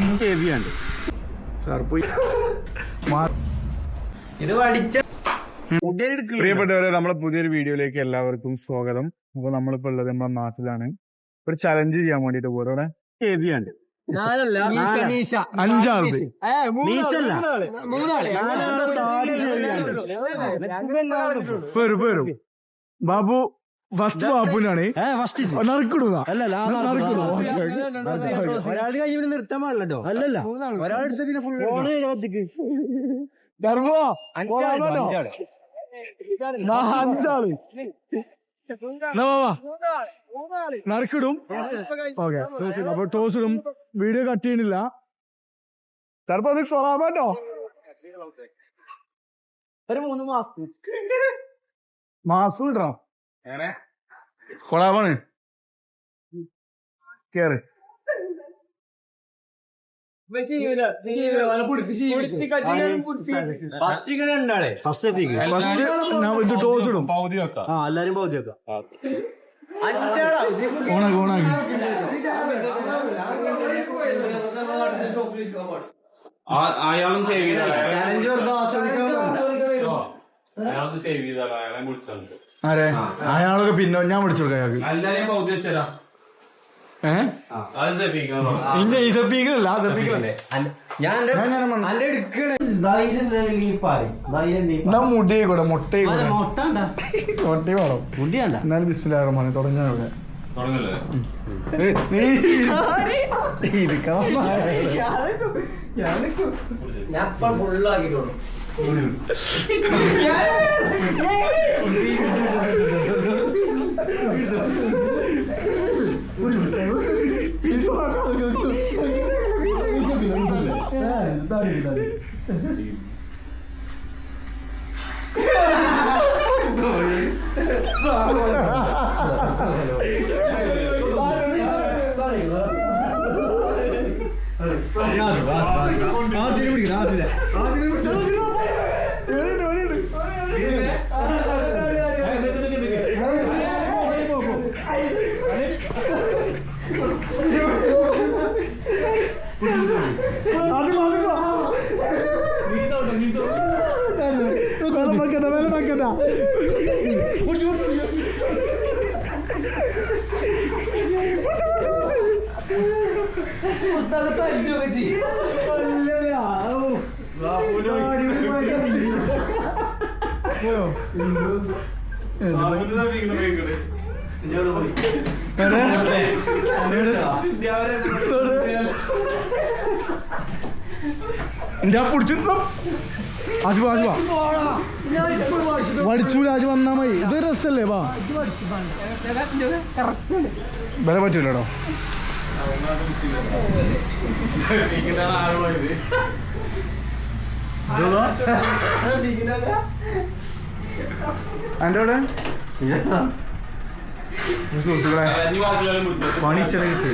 ഹെവിയാണ് sir പോയി. ഇത് പഠിച്ച പ്രിയപ്പെട്ടവരെ നമ്മളെ പുതിയൊരു വീഡിയോയിലേക്ക് എല്ലാവർക്കും സ്വാഗതം. അപ്പൊ നമ്മളിപ്പോ ഉള്ളത് നമ്മുടെ നാട്ടിലാണ്. ഒരു ചലഞ്ച് ചെയ്യാൻ വേണ്ടിട്ട് പോലെ ഹെവിയാണ് മീശല്ല. പേരും പേരും. ബാബു ഫസ്റ്റ് ബാബുനാണ് ഒരാൾ കഴിഞ്ഞ നിർത്താൻ പാടില്ലട്ടോ. അല്ലല്ല. ഒരാൾ. നറുക്കിടും. ഓക്കെ അപ്പൊ ടോസ് ഇടും. വീഡിയോ കട്ട് ചെയ്യണില്ല ചിലപ്പോ അത് കൊളാമോ ഒരു മൂന്ന് മാസം മാസം ഇടണം കേറ്. ടോസ് ഇടും. ആ എല്ലാരും പൗതി വെക്കാം. ഓണാക്കി ഓണാക്കി അയാളും സേവ് അയാളൊന്ന് സേവ് ചെയ്താലോ അയാളെ വിളിച്ചു ആരെ? അയാളൊക്കെ പിന്നെ ഞാൻ വിളിച്ചു കൊടുക്കാം അയാൾക്ക്. എല്ലാരെയും പൗതി വെച്ചരാ. ഏഹ് അത് സേവിക്കണം ഇന്ന ഈ സപ്പീക്കലല്ല ആ സപ്പീക്കലല്ലേ ഞാൻ എന്റെ- ഞാൻ ഞാൻ മണ്ണ്. എന്റെ എടുക്കണേ. ധൈര്യം ഉണ്ടെങ്കിൽ പറയും. ധൈര്യം ഉണ്ടെങ്കിൽ എന്നാ മുടി കൂടെ മുട്ട കൂടെ. മുട്ട മുട്ട വേണം. മുടിയണ്ട എന്നാലും ബിസ്മില്ലാറമാണ് തുടങ്ങാൻ ഇവിടെ. Yeah. തുടങ്ങല്ലേ നീ ഇരിക്കണം ഞാൻ ഇപ്പൊ ഫുള്ളാക്കിട്ടോളൂ ഞാൻ പിടിച്ചിട്ടോ ആജു ആജു വാ. വടിച്ചൂല അജു വന്നാ മതി. ഇത് രസല്ലേ വാ. വില പറ്റൂലോ എന്റെ അവിടെ? സുഹൃത്തുക്കളെ പണിച്ചെട കിട്ടി.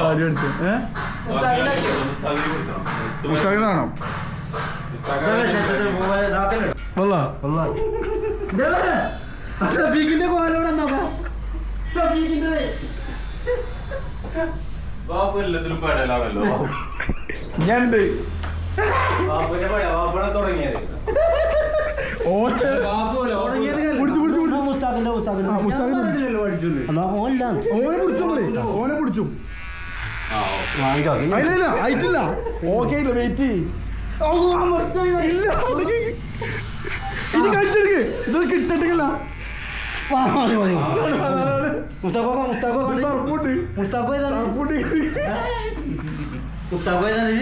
ആരും എടുത്ത്. ഏഹ് വല്ല സഫീഖിന്റെ കോലോടെ നോക്കാം സഫീഖിന്റെ ബാബു എല്ലാത്തിലും പെടലാണല്ലോ. ഞാൻ തുടങ്ങിയത്. ഓന് പിടിച്ചു പിടിച്ചു പിടിച്ചു. ആ, മുസ്താഖിന്റെ. എന്നാ ഓനില്ല. ഓനെ പിടിച്ചോളേ ഓനെ പിടിച്ചു. വാങ്ങിക്കാം ഇല്ല ഇല്ല ആയിട്ടില്ല. ഓക്കെ വെയിറ്റ് ഇത്. കഴിച്ചെടുക്ക് ഇത് കിട്ടിട്ടില്ല മുസ്താഖോ മുസ്താഖോ മുസ്താഖോ മുസ്താഖോ ഏതാണ്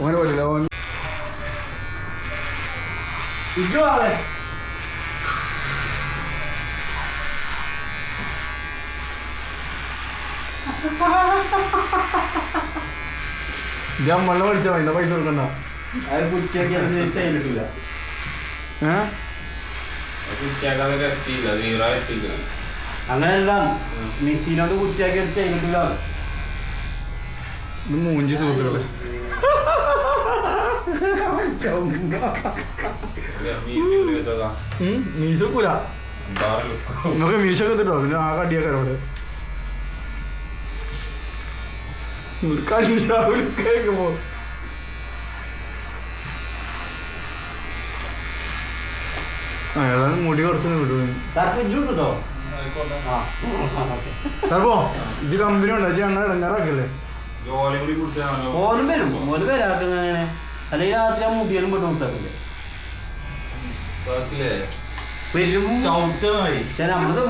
ഓനെ പറ്റില്ല ഓൻ. ഞാൻ വെള്ളം പഠിച്ചാ മതി പൈസ കൊടുക്കണ്ട. അത് കുറ്റിയാക്കി സ്റ്റൈൽ കിട്ടില്ല അങ്ങനെയല്ല മെഷീനോട് കുറ്റിയാക്കി സ്റ്റൈൽ കിട്ടില്ല ഇത് മൂഞ്ചി സുഹൃത്തുക്കളെ. മീശ കൂല നമുക്ക് മീശ ഒക്കെ തിട്ടോ പിന്നെ ആ കടിയൊക്കെ അവിടെ. കഞ്ചാവിൽ കേൾക്കുമ്പോ അയാളാണ് മുടി കുറച്ച് വിടുന്നു കേട്ടോ അപ്പോ ഇത് കമ്പനി ഉണ്ടോ കൂടി കുടിച്ചാണല്ലോ ഓനും വരും ഓന് വരാക്കുന്നങ്ങനെ അല്ലെങ്കിൽ രാത്രി ആ മുടിയാലും പെട്ട് ബാക്കിലേ വരും. പക്ഷെ നമ്മളത്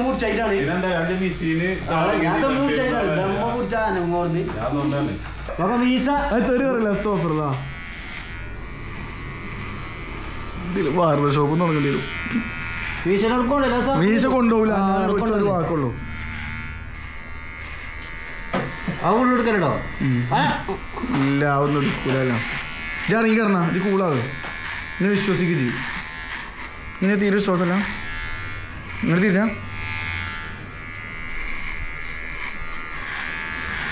ബാർബർ ഷോപ്പ് തുടങ്ങേണ്ടി മീശ കൊണ്ടുപോകില്ല അങ്ങനെ ഒരു വാക്കുള്ളൂ. ആ ഉള്ളു ഇല്ല ഒന്നും എടുക്കൂലല്ലോ. ഇറങ്ങി കിടന്നാ ഇത് കൂളാകും ഇങ്ങനെ വിശ്വസിക്കുക ചെയ്യും. ഇങ്ങനെ തീരെ ശ്വാസമല്ല ഇങ്ങനെ തീരില്ല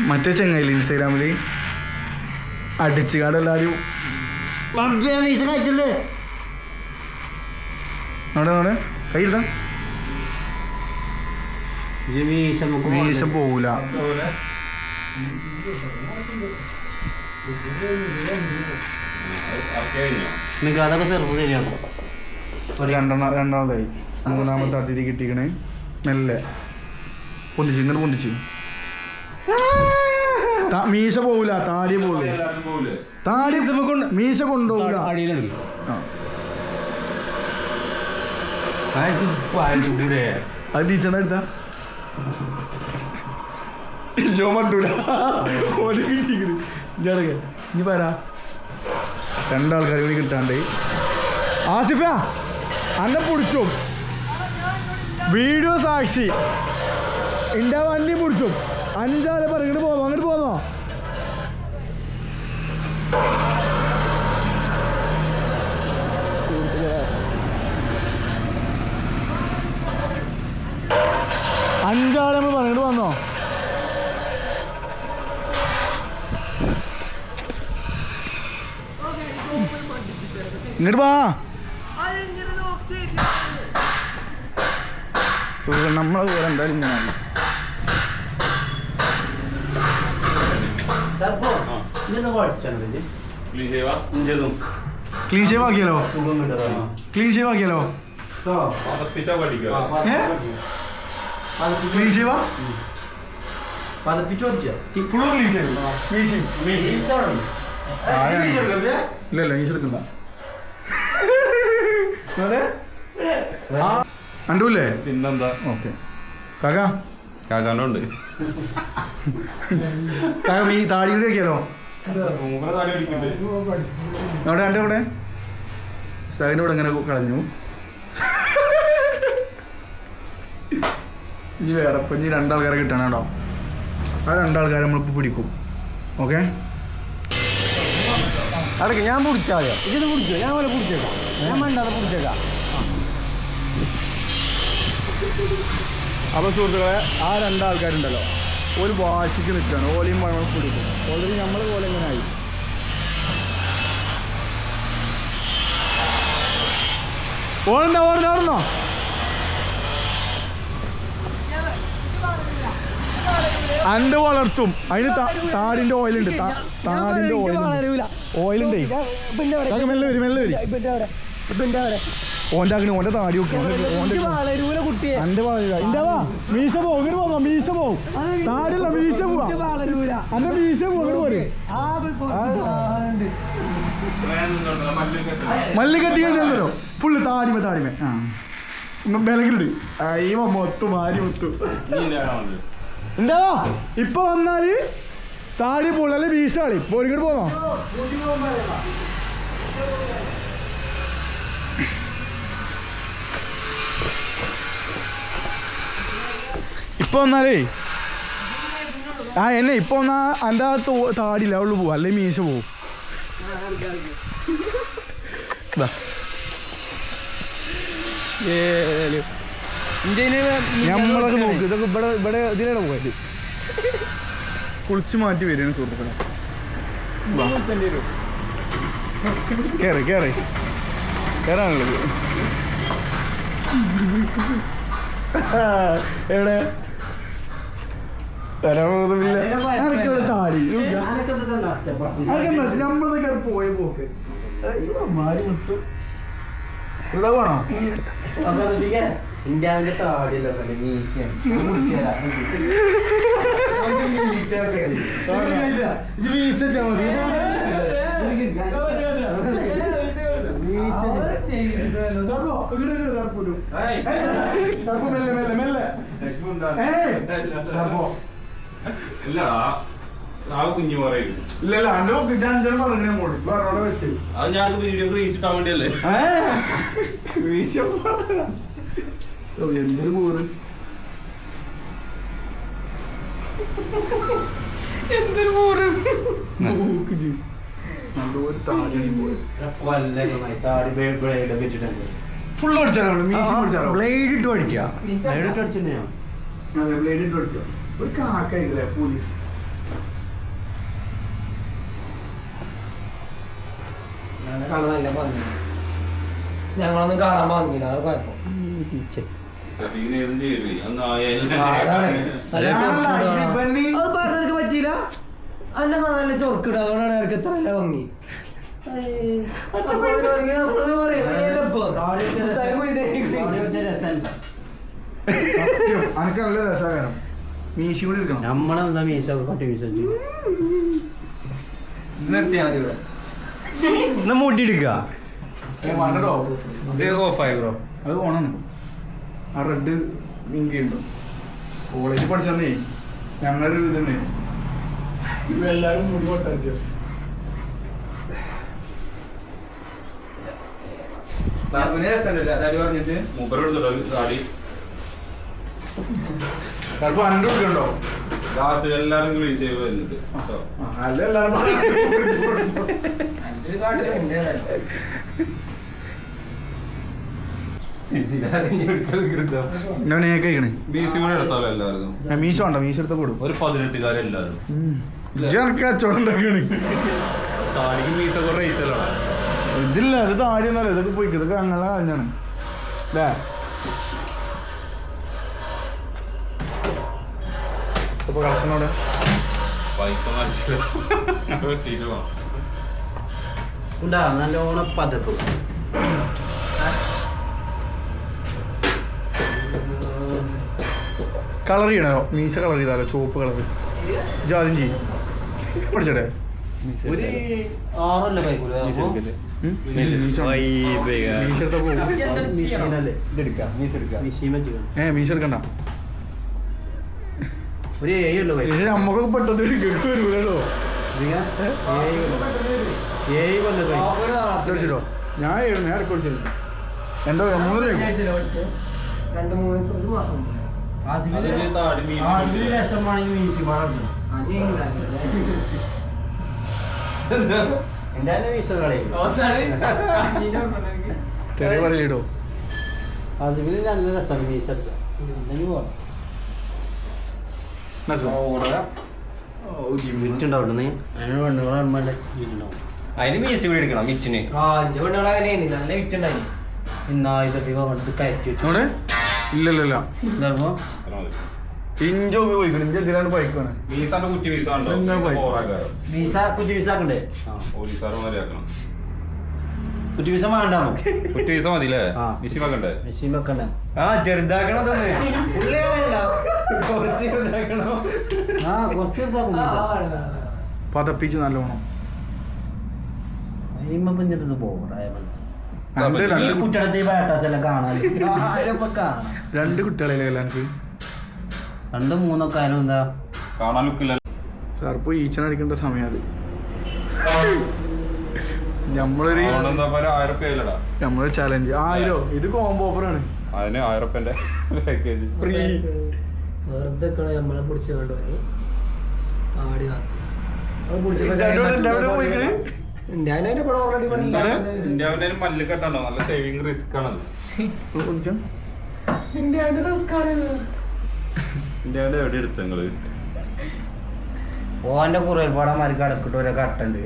മറ്റേ ചെങ്ങായില്ല ഇൻസ്റ്റാഗ്രാമിൽ അടിച്ചുകാട് എല്ലാവരും അവിടെ മീശ കഴിഞ്ഞോ നിങ്ങൾക്ക് അതൊക്കെ ചെറുപ്പ് തന്നെയാണ് രണ്ടെണ്ണം രണ്ടാമതായി. മൂന്നാമത്തെ അതിഥി കിട്ടിക്കണേ. മെല്ലെ. പൊന്തിച്ചു ഇങ്ങനെ പൊന്തിച്ചു. മീശ പോവില്ല താടി പോവില്ല താടി കൊണ്ട് മീശ കൊണ്ടുപോകില്ല അത് ഓന് കിട്ടിക്കണ്. ഇനി പറ. രണ്ടാൾക്കാരെ കൂടി കിട്ടാണ്ട്. ആസിഫ. അന്നെ പിടിച്ചും വീഡിയോ സാക്ഷി. എന്റെ വണ്ടി പിടിച്ചും പറ ഇങ്ങോട്ട് പോന്നോ അങ്ങോട്ട് പോന്നോ അഞ്ചാളെ നമ്മൾ പറഞ്ഞിട്ട് വന്നോ? ഇങ്ങോട്ട് വാ. സുഖം നമ്മളെ കൂടെ എന്തായാലും ഇങ്ങനെ ഇന്ന് പഠിച്ചാണ് ക്ലീൻ ചെയ്യുക ഇഞ്ചതും ക്ലീൻ ഷേവ് ആക്കിയാലോ? സുഖം കിട്ടതാണ് ക്ലീൻ ഷേവ് ആക്കിയാലോ? പതപ്പിച്ചാ പഠിക്കുക ഏ? ക്ലീൻ ഷേവാ പതപ്പിച്ച് പഠിച്ച? ഫുൾ ക്ലീൻ ഷേവ് ഇല്ല ഇല്ല ഈശോ എടുക്കണ്ട. അണ്ടൂല്ലേ പിന്നെന്താ? ഓക്കെ. കാക്ക കാക്കാനുണ്ട് കാക്ക ഈ താടി കൂടി ഒക്കെയല്ലോ അവിടെ എന്റെ കൂടെ സഹിന്റെ കൂടെ ഇങ്ങനെ കളഞ്ഞു. ഇനി വേറെ ഇപ്പം ഇനി രണ്ടാൾക്കാരെ കിട്ടണം കേട്ടോ. ആ രണ്ടാൾക്കാരെ നമ്മളിപ്പോൾ പിടിക്കും. ഓക്കെ? അടക്ക ഞാൻ പിടിച്ചാൽ ഇതിന് പിടിച്ചോ? ഞാൻ പോലെ പിടിച്ചേക്കാം. ഞാൻ വേണ്ടാതെ പിടിച്ചേക്കാം. അപ്പോൾ സുഹൃത്തുക്കളെ ആ രണ്ടാൾക്കാരുണ്ടല്ലോ. ഒരു വാശിക്ക് നിൽക്കുകയാണ്. ഓലയും പഴം പിടിക്കും ഓൾറെഡി നമ്മൾ പോലെ എങ്ങനെ ആയി. ഓടണ്ട ഓടണ്ട ഓടണോ അണ്ട് വളർത്തും. അതിന് താടിന്റെ ഓയിലുണ്ട്. താടിന്റെ ഓയിലുണ്ട്. ഓയിലുണ്ടേ. മെല്ലെ വരും മെല്ലെ വരും. ഓന്റെ അങ്ങനെ ഓന്റെ താടി വളരൂല കുട്ടിയെ. വാ? മീശ പോ ഇങ്ങോട്ട് പോകാം മീശ പോവും. താടില്ല മീശ പോവാ. വളരൂല. അന്റെ മീശ പോ ഇങ്ങോട്ട് പോരെ. മല്ലി കെട്ടി കഴിഞ്ഞാലോ പുള്ളി താടിമ താടിമ. ബലകിട് അയ്യോ മൊത്തു മാരി മൊത്തു. എന്താ ഇപ്പൊ വന്നാൽ താടി പുള്ളല്ലേ വീശാളി കളി. പോ ഇങ്ങോട്ട് പോന്നോ. ഇപ്പൊ വന്നാലേ. ആ എന്നെ ഇപ്പൊ വന്നാ എന്റെ ആ താടിയില്ല അവൾ പോവും. അല്ലെ മീശ പോവും. ദാ. ഞമ്മളൊക്കെ നോക്ക് ഇതൊക്കെ ഇവിടെ ഇവിടെ ഇതിലാണ് പോയത്. കുളിച്ച് മാറ്റി വരികയാണ് സുഹൃത്തുക്കളെ. കേറി കേറി കേറ്. കേറാനുള്ളത്. എവിടെ? ആരൊക്കെ ഇവിടെ താടി. അതൊക്കെ നമ്മളതൊക്കെ പോയ പോക്ക്. അയ്യോ, മാരി മുത്തു ഇവിടെ വേണോ? ഇന്ത്യാവിന്റെ താടിയിലൊക്കെ മീശയാണ്. ഇത് വീശ മതി. സർപ്പോ, ഇവിടെ ഒരു സർപ്പോ ഇടൂ. ഏയ്, സർപ്പോ മെല്ലെ. മെല്ലെ മെല്ലെ ഏയ്, ഇല്ല ആ കുഞ്ഞു പറയും. ഇല്ല ഇല്ല അന്റെ ഒക്കെ അഞ്ചര പറഞ്ഞു മോളി വേറെ വെച്ച്. അത് ഞാൻ വീഡിയോ റീച്ച് ഇട്ടാൻ വേണ്ടിയല്ലേ? എന്തൊരു എന്തൊരു ഫുള്ള് അടിച്ചാലോ ബ്ലേഡ് ഇട്ട് അടിച്ചാ ബ്ലേഡ് ഇട്ട് ഞാൻ അതെ ബ്ലേഡ് ഇട്ട് അടിച്ചോ ഒരു കാക്കയില്ലേ പോലീസ് നല്ല ഭംഗി ഞങ്ങളൊന്നും കാണാൻ ഭംഗിയില്ല അത് കുഴപ്പം അത് പറഞ്ഞെനിക്ക് പറ്റിയില്ല അന്നെ കാണാൻ നല്ല ചൊറുക്കിടുക അതുകൊണ്ടാണ് എനിക്ക് ഇത്ര നല്ല ഭംഗി അനക്ക് നല്ല രസകരം മീശ കൂടി എടുക്കണം നമ്മളെന്താ മീശ? പട്ടി മീശ നിർത്തിയാ മതി ഇവിടെ. എന്നാ മുടി എടുക്കുക ഓഫായി ബ്രോ അത് ഓണാണ്. ആ റെഡ് വിങ്ക് ഉണ്ടോ. കോളേജിൽ പഠിച്ചേ ഞങ്ങളൊരു ഇതുണ്ട്. എല്ലാരും മുടി പൊട്ടടിച്ചു ബാബുവിനെ രസമല്ലേ അതാടി പറഞ്ഞിട്ട്. മൂപ്പരെടുത്തിട്ടോ താടി. ചിലപ്പോ അന്റെ കൊടുക്കണ്ടോ ലാസ്റ്റ് എല്ലാരും ക്ലീൻ ചെയ്ത് വരുന്നുണ്ട് കേട്ടോ അല്ല എല്ലാരും അന്റെ ഒരു കാട്ടിലും ഉണ്ട് എടുത്താലോ എല്ലാവർക്കും? മീശ മീശ എടുത്ത കൂടും ഒരു പതിനെട്ടുകാരെ എല്ലാവരും താടിക്ക് കുറെ ഇതില്ല ഇത് താടിയൊന്നല്ല ഇതൊക്കെ പോയി ഇതൊക്കെ അങ്ങനെ കഴിഞ്ഞാണ് അല്ലേ ഇപ്പൊ കളക്ഷനോടെ ഉണ്ടാ? നല്ലോണം പതപ്പ്. കളർ ചെയ്യണോ? മീശ കളർ ചെയ്താലോ? ചുവപ്പ് കളർ. ജാദ്യം ചെയ്യും. പഠിച്ചടേ? മീശ എടുക്കണ്ട. ഒരു ഏഴല്ലോ കൈ ഇത് നമ്മക്കൊക്കെ പെട്ടെന്ന് ഒരു ഗഡു വരുമല്ലോ ഏഴ് കൊല്ലം ഞാൻ ഏഴ് ഞാൻ ഇടയ്ക്ക് പഠിച്ചിട്ടുണ്ട് എന്തോ മൂന്ന് രണ്ട് മൂന്ന് മാസം തെളിവ് പറയിട്ടോ ആസിഫിന് നല്ല രസം മീശ എന്തെങ്കിലും പോകണം അതിന് മീസ് കൂടി എടുക്കണം അങ്ങനെയാണ് നല്ല വിറ്റുണ്ടായി ഇതാകുമ്പോ ഇഞ്ചോ പോയിക്കണം ഇഞ്ച എന്തിനാണ് ബൈക്കാണ് മീസാന്റെ കുറ്റി മീസ ഉണ്ടോ എന്നാ പോയി. പോറാക്കാരം വീസ കുറ്റി വീസ ആക്കണ്ടേ പോലീസുകാരന്മാരെ ആക്കണം കുറ്റി വീസ മതില്ലേ ആ. മിഷി വെക്കണ്ടേ മെഷീൻ വെക്കണ്ട ആ ചെറുതാക്കണം തന്നെ ആ കുറച്ച്. പതപ്പിച്ച് നല്ലോണം. രണ്ട് ഈ രണ്ട് കു- കുട്ടികളത്തെ ഈ ബാറ്റാസ് കാണാൻ. ആരൊക്കെ കാണാം. രണ്ട് കുട്ടികളെ എനിക്ക് രണ്ട് മൂന്നൊക്കെ ആയാലും എന്താ? കാണാൻ ലുക്കില്ല സാർ ഇപ്പൊ ഈച്ചനടിക്കേണ്ട സമയം അത്. നമ്മളൊരു നമ്മളൊരു ചലഞ്ച് ആയിരോ? ഇത് കോംബോ ഓഫറാണ് അതിന് ആയിരം റുപ്യന്റെ പാക്കേജ് ഫ്രീ വെറുതെ നമ്മളെ പിടിച്ച് ആടി പടം ഓൾറെഡി ഇന്ത്യാവിന്റെ നല്ല സേവിങ് റിസ്ക് ആണത്. ഇന്ത്യയുടെ റിസ്ക് ആണ് ഇന്ത്യാവിന്റെ എവിടെ എടുത്ത നിങ്ങൾ? ഓന്റെ കുറേ പാടന്മാർക്ക് അടക്കിട്ട് ഒരു കട്ടുണ്ട്.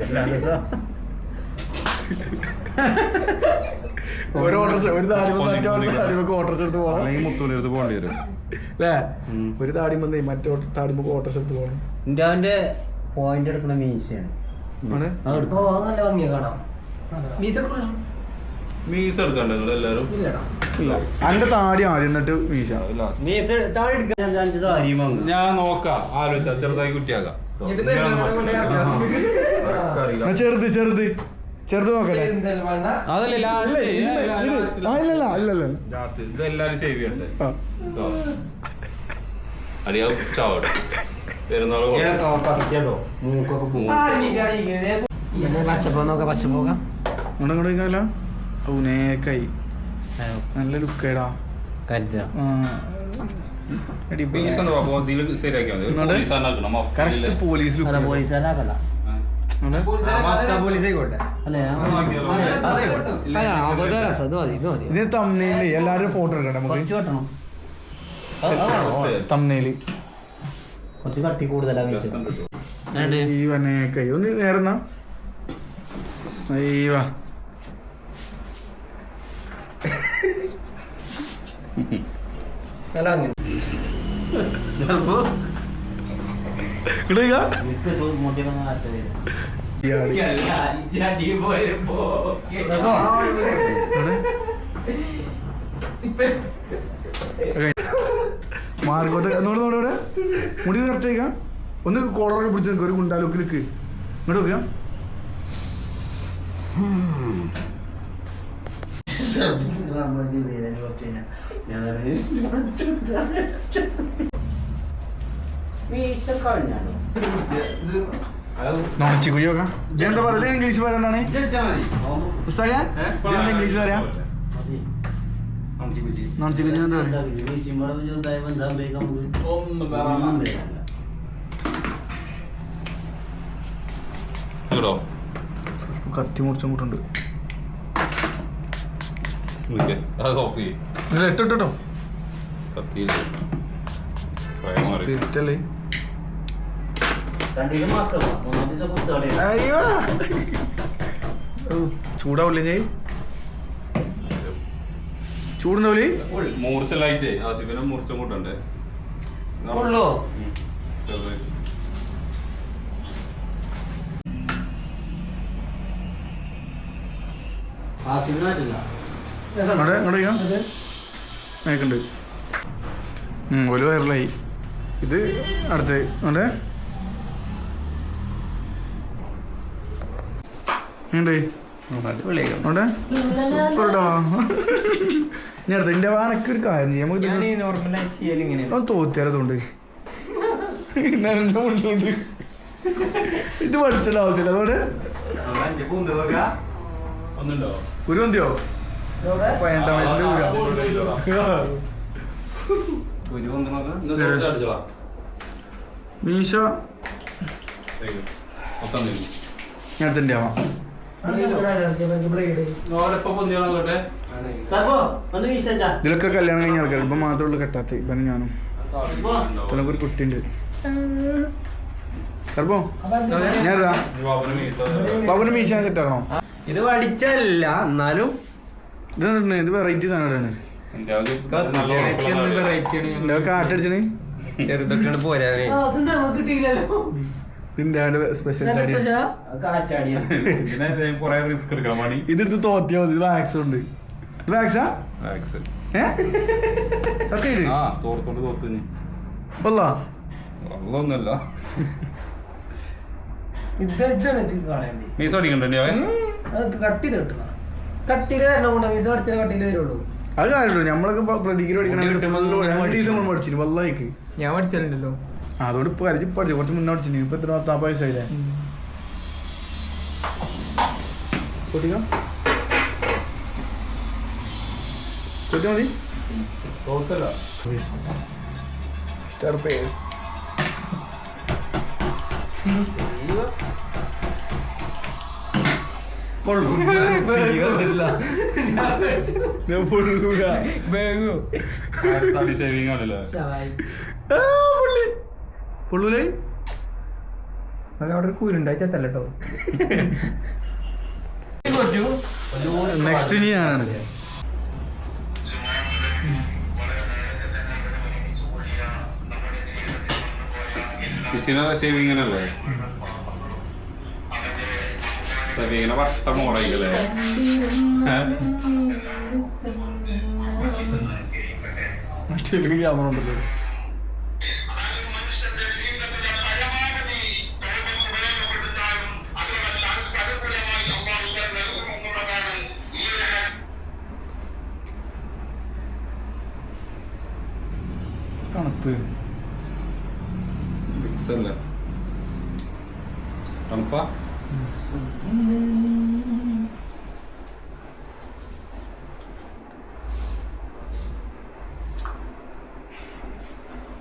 ഒരു ഓട്ടർസ് ഒരു താടി താടിമൊക്കെ എടുത്ത് പോകണം അല്ലെങ്കിൽ മുത്തൂലെടുത്ത് പോകേണ്ടി വരും. അല്ലേ ഒരു താടി വന്നേ മറ്റേ താടിമൊക്കെ ഓട്ടർസ് എടുത്ത് പോകണം ഇന്ത്യന്റെ പോയിന്റ് എടുക്കണ മീശയാണ് നല്ല ഭംഗിയ കാണാം. മീശ എടുക്കണ്ട നിങ്ങൾ എല്ലാരും. ഇല്ലടാ. ഇല്ല. അന്റെ താടി ആദ്യം എന്നിട്ട് മീശ എടുക്കുക അഞ്ച് വാങ്ങും. ഞാൻ നോക്കാം. ആലോചിച്ച ചെറുതായി കുട്ടിയാക്കാം. ചെറുത് ചെറുത്. ചെറുത് നോക്കല്ലേ? അതല്ലേ ചെയ്യണ്ടേ? ചാവട്ടെ. അങ്ങോട്ട് നല്ല ലുക്കേടാ കരുതാ? പോലീസ് ലുക്ക് പോലീസ് ആയിക്കോട്ടെ അല്ലേ അല്ല അപ്പൊ ഇത് തമ്മനയിൽ എല്ലാവരും ഫോട്ടോ എടുക്കട്ടെ നമുക്ക്. തമ്മനയിൽ കുറച്ച് കട്ടി കൂടുതലാ വീശ്. രണ്ട്. ഈ വനേക്കായി ഒന്ന് നേരുന്ന അയ്യവാ. നല്ല ഭംഗി ഇടുക നോട് നോട് ഇവിടെ മുടി കറക്റ്റ് ആയിക്കാം. ഒന്ന് കോളറൊക്കെ പിടിച്ച് നിൽക്കുക ഒരു ഗുണ്ടാലുക്ക് നിൽക്ക് ഇങ്ങോട്ട് നോക്കാം ജീവിതം കുറച്ച് കഴിഞ്ഞാ ഞാൻ വീശ കളഞ്ഞാലോ നോണച്ചി കുഴി നോക്കാം ഇജ്ജ് എന്താ പറയുന്നത് ഇംഗ്ലീഷ് പറയുന്നതാണ് പുസ്തക ഇംഗ്ലീഷ് പറയാം? മതി. നോണച്ചി കുഴി എന്താ എന്താ പറയുക. കേട്ടോ കത്തി മുറിച്ചും കൂട്ടുണ്ട് ഇട്ടിട്ടോ കത്തി സ്പിരിറ്റല്ലേ ചൂടാവില്ലേ ഞാൻ ചൂടുണ്ടാവില്ലേ മൂർച്ചലായിട്ടേ. ആസിഫിനെ മൂർച്ച കൂട്ടണ്ടേ ഉള്ളോ? ഒരു വയറിലായി. ഇത് അടുത്ത്. അങ്ങോട്ട് ഉണ്ട് അങ്ങോട്ട് സൂപ്പർടാ ഞാൻ എന്റെ വാനക്ക് ഒരു കാര്യം ചെയ്യാം. നമുക്ക് ഇത് നോർമലായി ചെയ്യലിങ്ങനെ ഒന്ന് തോറ്റിയാലതുകൊണ്ട് നനഞ്ഞ മുണ്ടുണ്ട്. ഇത് പഠിച്ചിട്ട് ആവശ്യമില്ല. അതുകൊണ്ട്? ഒന്നുണ്ടോ? ഒരു മന്തിയോ പതിനെട്ടാം വയസ്സിന്റെ അടിച്ചോളാം. മീശ. തിന്നു. ഞാൻ അടുത്തിന്റെ ആവാം. ഇതിലൊക്കെ കല്യാണം കഴിഞ്ഞ ആൾക്കാർ ഇപ്പം മാത്രമേ ഉള്ളൂ കെട്ടാത്ത. ഇപ്പം ഞാനും. ഇതിലൊക്കെ ഒരു കുട്ടിയുണ്ട്. ചെറുപ്പോ ഞാനതാ. ബാബുന് മീശ സെറ്റാക്കണോ? ഇത് പഠിച്ചല്ല എന്നാലും. ഇത്? ഇത് വെറൈറ്റി സാധനമാണ് കാറ്റടിച്ചിന് ചെറുതൊക്കെയാണ് പോരാനേ ഇതിന്റെ സ്പെഷ്യൽ റിസ്ക് എടുക്കാൻ പണി ഇതെടുത്ത് തോത്തിയാ മതി. വാക്സ് ഉണ്ട്. വാക്സാ ഏ? സത്യം ആ തോർത്തോണ്ട് തോത്തു ഇനി. വല്ലാ വെള്ളമൊന്നുമല്ല ഇത് ഇതാണ് ഇച്ചിരി മീസ അടിക്കണ്ടേ അവൻ? അത് കട്ട് ചെയ്ത് കിട്ടണം. കട്ടിൽ വരണം കൊണ്ട് മീസ് അടിച്ചാൽ കട്ടിയിൽ വരുള്ളൂ. അത് കാര്യമല്ലോ നമ്മളൊക്കെ ഡിഗ്രി പഠിക്കണം നമ്മൾ പഠിച്ചിന് വല്ലായിക്ക്. ഞാൻ പഠിച്ചാലുണ്ടല്ലോ. അതുകൊണ്ട് ഇപ്പൊ കരുതി പഠിച്ചു. കുറച്ച് മുന്നേ പഠിച്ചിന്. ഇപ്പൊ എത്ര നാൽപ്പത് വയസ്സായില്ലേ? പൊട്ടിക്കാം പൊട്ടി മതി. സ്റ്റാർ പേസ് ഞാൻ പൊള്ളൂല. തടി ഷേവിങ് ആണല്ലേ. പൊള്ളൂലേ അവിടെ ഒരു കൂരുണ്ടായി ചെത്തല്ലോ നെക്സ്റ്റ് ഇനി ഞാനാണ് ഷേവിങ് അല്ലേ സബീന വട്ട മോളായില്ലേ തെലുങ്ക് ക്യാമറ ഉണ്ടല്ലോ തണുപ്പ് തണുപ്പാ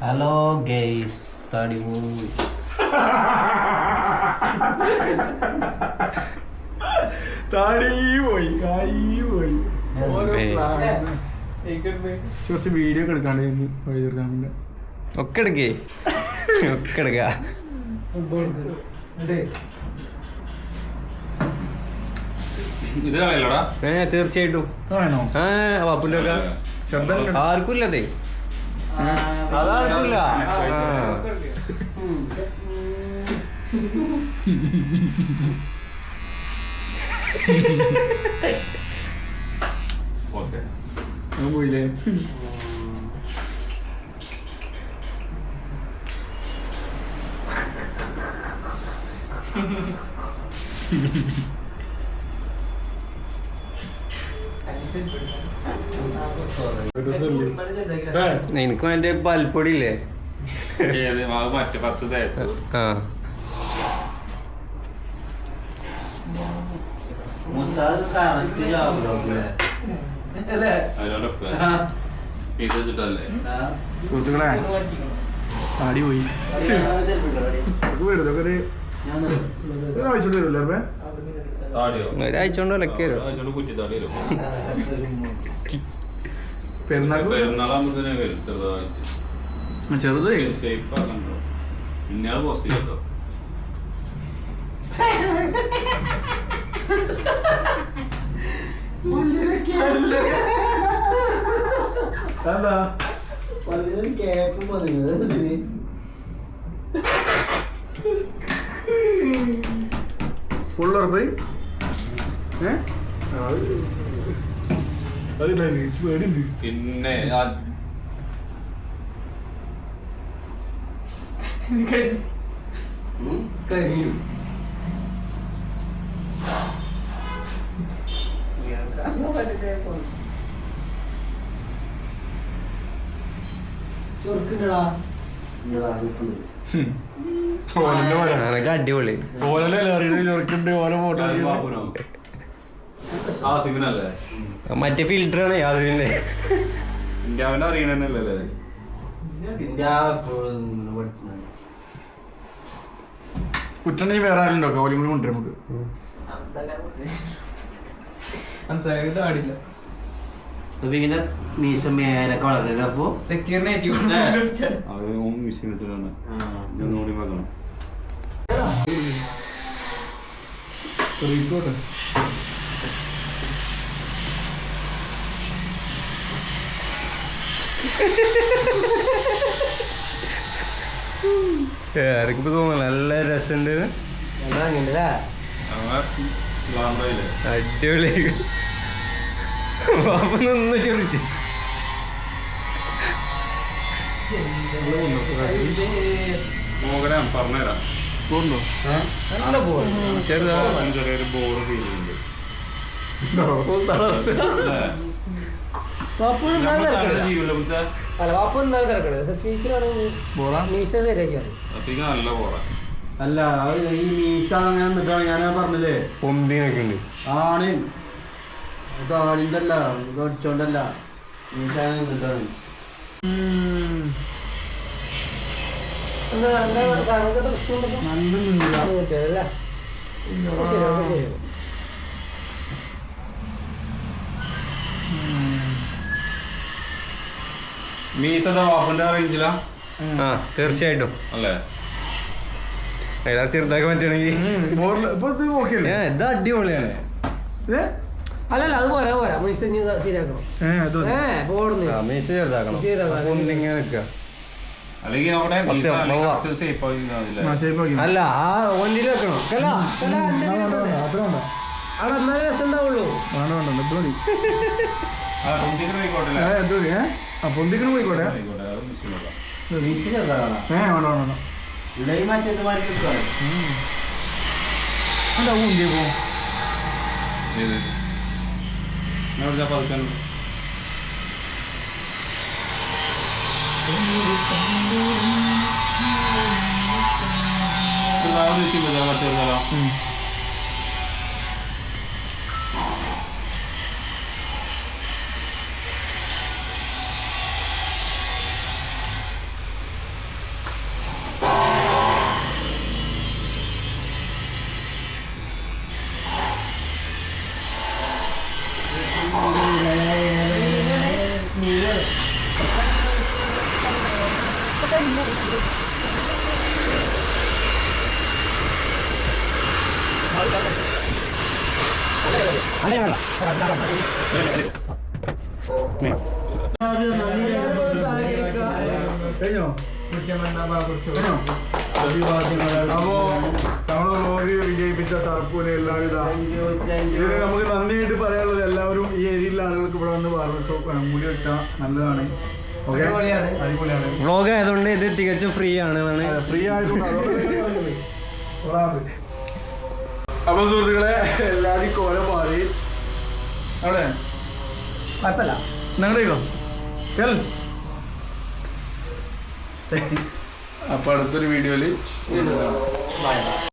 ഹലോ ഗെയ്സ് താടി പോയി താടി പോയി കൈ പോയി. കുറച്ച് വീഡിയോ ഒക്കെ എടുക്കാണ്ട് തീർക്കാൻ വേണ്ടി. ഒക്കെ എടുക്കേ. ഒക്കെ എടുക്ക. ഇത് കളയല്ലടാ ഏ തീർച്ചയായിട്ടും. ആണോ ആ പാപ്പുന്റെ ഒക്കെ ആർക്കും ഇല്ലതേ അതാർക്കില്ല ഓക്കെ. ഞാൻ പോയില്ലേ? ഏ, എനിക്ക് മറ്റേ പൽപ്പൊടി ഇല്ലേ മറ്റേ ഫസ്റ്റ് ആ. മുസ്താദ് കറക്റ്റ് സുഹൃത്തുക്കളെ താടി പോയി. വെറുതെ ഒരാഴ്ച കൊണ്ട് വരില്ലേ താടിയോ? ഒരാഴ്ച കൊണ്ട് വിലക്ക് വരും ചെറുതായിട്ട്. ചെറുത് എന്താ കേക്ക് പതിനത് ഫുള്ളുറപ്പ് പോയി. പിന്നെ ആ- ചൊറുക്കുണ്ടടാ അനക്ക് അടിപൊളി. ഓലല്ലേ ഓല ഫോട്ടോ മറ്റേ ഫിൽറ്ററാണ് യാതൊരു കുറ്റണ്ണി അവനെ അറിയണല്ലേ കുറ്റണി വേറെ ആരുണ്ടോ ഓലും കൂടി കൊണ്ടുവരും നമുക്ക്. സംസാരിക്കാൻ പാടില്ല ഇങ്ങനെ മീശ മേലൊക്കെ വളരണ അപ്പൊ തോന്നുന്നു? നല്ല രസമുണ്ട് അടിപൊളി. പാപ്പ നിന്ന് ചോദിച്ചു പറഞ്ഞുതരാം ചെറിയൊരു ഫീൽ അല്ല നല്ല ബോറാ ഈ മീശ അങ്ങനെ നിൽക്കണം ഞാൻ പറഞ്ഞില്ലേ? പൊന്തിനൊക്കെ ഉണ്ട്. ആണ്. മീസത വാപ്പന്റെ റേഞ്ചിലാ ആ തീർച്ചയായിട്ടും. അല്ലേ? ചെറുതാക്കി പറ്റുകയാണെങ്കിൽ ഇത് ഓക്കെ അല്ലേ ഇത് അടിപൊളിയാണ്. ഏ? അല്ലല്ല അത് പോരാ പോരാ. മീശ ഇനി ശരിയാക്കണം? ഏ പോടുന്നു മീശ ചെറുതാക്കണം. ചെറുതാക്കണം. നിൽക്കുക അല്ല? ആ ഒന്നിൽ വെക്കണം. വേണ്ട. അവിടെ എന്നാലേ രസം ഉണ്ടാവുള്ളൂ പൊന്തിക്കണ പോയിക്കോട്ടെ ഏ വേണ്ട വേണ്ട എന്താ ഊന്തിയ പോ? नोटपालकन बजावा तेरा കഴിഞ്ഞോ അപ്പോ നമ്മളെ വ്ളോഗ് വിജയിപ്പിച്ച സർപ്പൂന് എല്ലാവിധ ഇതിന് നമുക്ക് നന്ദിയായിട്ട് പറയാനുള്ളത് എല്ലാവരും ഈ ഏരിയയിലെ ആളുകൾക്ക് ഇവിടെ വന്ന് ഷോപ്പ് മുടി വെച്ചാൽ നല്ലതാണ് വ്ളോഗ് ആയതുകൊണ്ട് ഇത് തികച്ചും ഫ്രീ ആണ് ഫ്രീ അപ്പൊ സുഹൃത്തുക്കളെ എല്ലാവരും കോല മാറി അവിടെ. കുഴപ്പമില്ല. ഞങ്ങളുടെയോ ചെൽ അപ്പൊ അടുത്തൊരു വീഡിയോയിൽ